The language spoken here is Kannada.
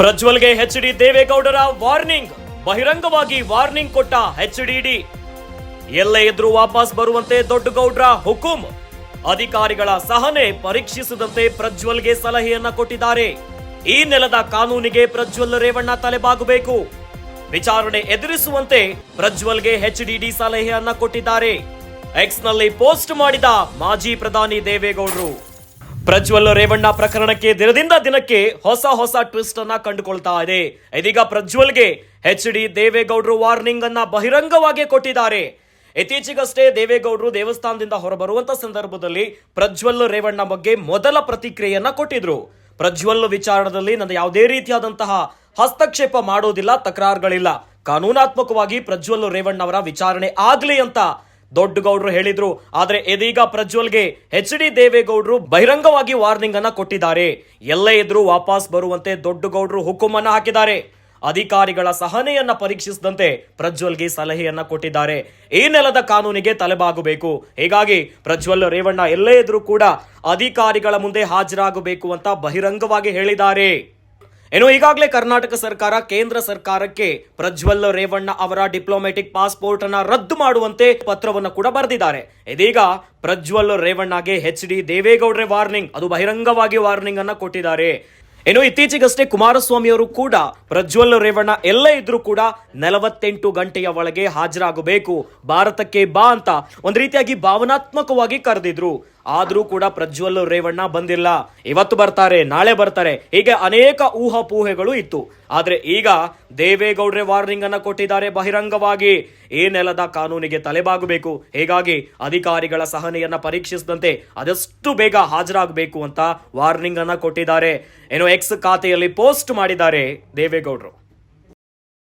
ಪ್ರಜ್ವಲ್ಗೆ ಎಚ್ ಡಿ ದೇವೇಗೌಡರ ವಾರ್ನಿಂಗ್ ಬಹಿರಂಗವಾಗಿ ವಾರ್ನಿಂಗ್ ಕೊಟ್ಟ ಎಚ್ ಡಿ ಎಲ್ಲ ಇದ್ರೂ ವಾಪಸ್ ಬರುವಂತೆ ದೊಡ್ಡಗೌಡ್ರ ಹುಕುಂ. ಅಧಿಕಾರಿಗಳ ಸಹನೆ ಪರೀಕ್ಷಿಸದಂತೆ ಪ್ರಜ್ವಲ್ಗೆ ಸಲಹೆಯನ್ನ ಕೊಟ್ಟಿದ್ದಾರೆ. ಈ ನೆಲದ ಕಾನೂನಿಗೆ ಪ್ರಜ್ವಲ್ ರೇವಣ್ಣ ತಲೆಬಾಗಬೇಕು. ವಿಚಾರಣೆ ಎದುರಿಸುವಂತೆ ಪ್ರಜ್ವಲ್ಗೆ ಎಚ್ಡಿಡಿ ಸಲಹೆಯನ್ನ ಕೊಟ್ಟಿದ್ದಾರೆ. ಎಕ್ಸ್ನಲ್ಲಿ ಪೋಸ್ಟ್ ಮಾಡಿದ ಮಾಜಿ ಪ್ರಧಾನಿ ದೇವೇಗೌಡರು. ಪ್ರಜ್ವಲ್ ರೇವಣ್ಣ ಪ್ರಕರಣಕ್ಕೆ ದಿನದಿಂದ ದಿನಕ್ಕೆ ಹೊಸ ಹೊಸ ಟ್ವಿಸ್ಟ್ ಅನ್ನ ಕಂಡುಕೊಳ್ತಾ ಇದೆ. ಇದೀಗ ಪ್ರಜ್ವಲ್ಗೆ ಎಚ್ ಡಿ ದೇವೇಗೌಡರು ವಾರ್ನಿಂಗ್ ಅನ್ನ ಬಹಿರಂಗವಾಗಿ ಕೊಟ್ಟಿದ್ದಾರೆ. ಇತ್ತೀಚೆಗಷ್ಟೇ ದೇವೇಗೌಡರು ದೇವಸ್ಥಾನದಿಂದ ಹೊರಬರುವಂತ ಸಂದರ್ಭದಲ್ಲಿ ಪ್ರಜ್ವಲ್ ರೇವಣ್ಣ ಬಗ್ಗೆ ಮೊದಲ ಪ್ರತಿಕ್ರಿಯೆಯನ್ನ ಕೊಟ್ಟಿದ್ರು. ಪ್ರಜ್ವಲ್ ವಿಚಾರದಲ್ಲಿ ನನ್ನ ಯಾವುದೇ ರೀತಿಯಾದಂತಹ ಹಸ್ತಕ್ಷೇಪ ಮಾಡೋದಿಲ್ಲ, ತಕರಾರುಗಳಿಲ್ಲ. ಕಾನೂನಾತ್ಮಕವಾಗಿ ಪ್ರಜ್ವಲ್ ರೇವಣ್ಣ ಅವರ ವಿಚಾರಣೆ ಆಗ್ಲಿ ಅಂತ ದೊಡ್ಡಗೌಡರು ಹೇಳಿದ್ರು. ಆದರೆ ಇದೀಗ ಪ್ರಜ್ವಲ್ಗೆ ಎಚ್ ಡಿ ದೇವೇಗೌಡರು ಬಹಿರಂಗವಾಗಿ ವಾರ್ನಿಂಗ್ ಅನ್ನ ಕೊಟ್ಟಿದ್ದಾರೆ. ಎಲ್ಲೇ ಇದ್ರೂ ವಾಪಸ್ ಬರುವಂತೆ ದೊಡ್ಡಗೌಡರು ಹುಕುಮನ್ನ ಹಾಕಿದ್ದಾರೆ. ಅಧಿಕಾರಿಗಳ ಸಹನೆಯನ್ನ ಪರೀಕ್ಷಿಸದಂತೆ ಪ್ರಜ್ವಲ್ಗೆ ಸಲಹೆಯನ್ನ ಕೊಟ್ಟಿದ್ದಾರೆ. ಈ ನೆಲದ ಕಾನೂನಿಗೆ ತಲೆಬಾಗಬೇಕು. ಹೀಗಾಗಿ ಪ್ರಜ್ವಲ್ ರೇವಣ್ಣ ಎಲ್ಲೇ ಇದ್ರೂ ಕೂಡ ಅಧಿಕಾರಿಗಳ ಮುಂದೆ ಹಾಜರಾಗಬೇಕು ಅಂತ ಬಹಿರಂಗವಾಗಿ ಹೇಳಿದ್ದಾರೆ. ಇನ್ನು ಈಗಾಗಲೇ ಕರ್ನಾಟಕ ಸರ್ಕಾರ, ಕೇಂದ್ರ ಸರ್ಕಾರಕ್ಕೆ ಪ್ರಜ್ವಲ್ ರೇವಣ್ಣ ಅವರ ಡಿಪ್ಲೊಮ್ಯಾಟಿಕ್ ಪಾಸ್ಪೋರ್ಟ್ ಅನ್ನ ರದ್ದು ಮಾಡುವಂತೆ ಪತ್ರವನ್ನು ಕೂಡ ಬರೆದಿದ್ದಾರೆ. ಇದೀಗ ಪ್ರಜ್ವಲ್ ರೇವಣ್ಣಗೆ ಎಚ್ ಡಿ ದೇವೇಗೌಡ್ರೆ ವಾರ್ನಿಂಗ್ ಅದು ಬಹಿರಂಗವಾಗಿ ವಾರ್ನಿಂಗ್ ಅನ್ನ ಕೊಟ್ಟಿದ್ದಾರೆ. ಇನ್ನು ಇತ್ತೀಚೆಗಷ್ಟೇ ಕುಮಾರಸ್ವಾಮಿ ಅವರು ಕೂಡ ಪ್ರಜ್ವಲ್ ರೇವಣ್ಣ ಎಲ್ಲೇ ಇದ್ರೂ ಕೂಡ ನಲವತ್ತೆಂಟು ಗಂಟೆಯ ಒಳಗೆ ಹಾಜರಾಗಬೇಕು, ಭಾರತಕ್ಕೆ ಬಾ ಅಂತ ಒಂದು ರೀತಿಯಾಗಿ ಭಾವನಾತ್ಮಕವಾಗಿ ಕರೆದಿದ್ರು. ಆದ್ರೂ ಕೂಡ ಪ್ರಜ್ವಲ್ ರೇವಣ್ಣ ಬಂದಿಲ್ಲ. ಇವತ್ತು ಬರ್ತಾರೆ, ನಾಳೆ ಬರ್ತಾರೆ. ಹೀಗೆ ಅನೇಕ ಊಹಾಪೂಹೆಗಳು ಇತ್ತು. ಆದರೆ ಈಗ ದೇವೇಗೌಡ್ರೆ ವಾರ್ನಿಂಗ್ ಅನ್ನು ಕೊಟ್ಟಿದ್ದಾರೆ ಬಹಿರಂಗವಾಗಿ. ಈ ನೆಲದ ಕಾನೂನಿಗೆ ತಲೆಬಾಗಬೇಕು. ಹೀಗಾಗಿ ಅಧಿಕಾರಿಗಳ ಸಹನೆಯನ್ನ ಪರೀಕ್ಷಿಸಿದಂತೆ ಅದಷ್ಟು ಬೇಗ ಹಾಜರಾಗಬೇಕು ಅಂತ ವಾರ್ನಿಂಗ್ ಅನ್ನ ಕೊಟ್ಟಿದ್ದಾರೆ. ಏನು ಎಕ್ಸ್ ಖಾತೆಯಲ್ಲಿ ಪೋಸ್ಟ್ ಮಾಡಿದ್ದಾರೆ ದೇವೇಗೌಡರು.